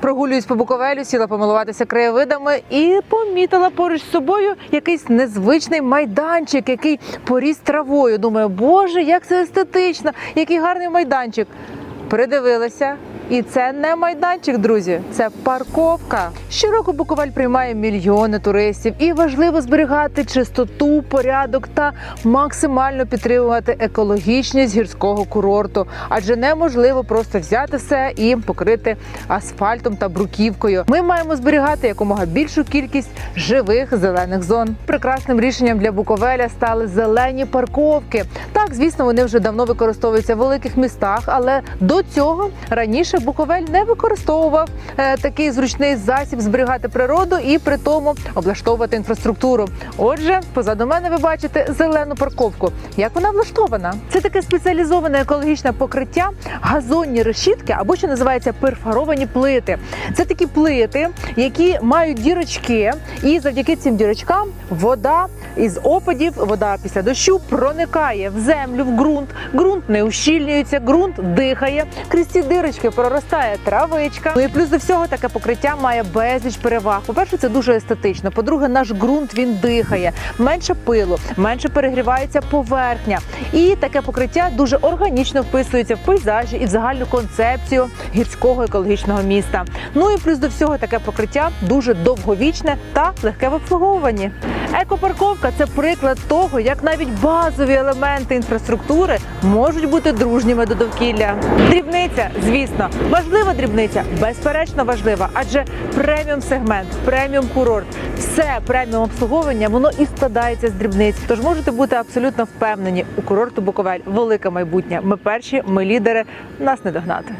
Прогулююсь по Буковелю, сіла помилуватися краєвидами і помітила поруч з собою якийсь незвичний майданчик, який поріс травою. Думаю, боже, як це естетично, який гарний майданчик. Придивилася. І це не майданчик, друзі, це парковка. Щороку Буковель приймає мільйони туристів, і важливо зберігати чистоту, порядок та максимально підтримувати екологічність гірського курорту, адже неможливо просто взяти все і покрити асфальтом та бруківкою. Ми маємо зберігати якомога більшу кількість живих зелених зон. Прекрасним рішенням для Буковеля стали зелені парковки. Так, звісно, вони вже давно використовуються в великих містах, але до цього раніше Буковель не використовував е, такий зручний засіб зберігати природу і при тому облаштовувати інфраструктуру. Отже, позаду мене ви бачите зелену парковку. Як вона влаштована? Це таке спеціалізоване екологічне покриття, газонні решітки або що називається перфоровані плити. Це такі плити, які мають дірочки, і завдяки цим дірочкам вода із опадів, вода після дощу проникає в землю, в ґрунт. Ґрунт не ущільнюється, ґрунт дихає. Крізь ці дирочки проростає травичка. Ну і плюс до всього таке покриття має безліч переваг. По-перше, це дуже естетично. По-друге, наш ґрунт він дихає, менше пилу, менше перегрівається поверхня. І таке покриття дуже органічно вписується в пейзажі і в загальну концепцію гірського екологічного міста. Ну і плюс до всього таке покриття дуже довговічне та легке в обслуговуванні. Екопарковка це приклад того, як навіть базові елементи інфраструктури можуть бути дружніми до довкілля. Дрібниця, звісно, важлива дрібниця, безперечно важлива, адже преміум сегмент, преміум курорт, все преміум обслуговування воно і складається з дрібниць. Тож можете бути абсолютно впевнені у курорту Буковель велике майбутнє. Ми перші, ми лідери, нас не догнати.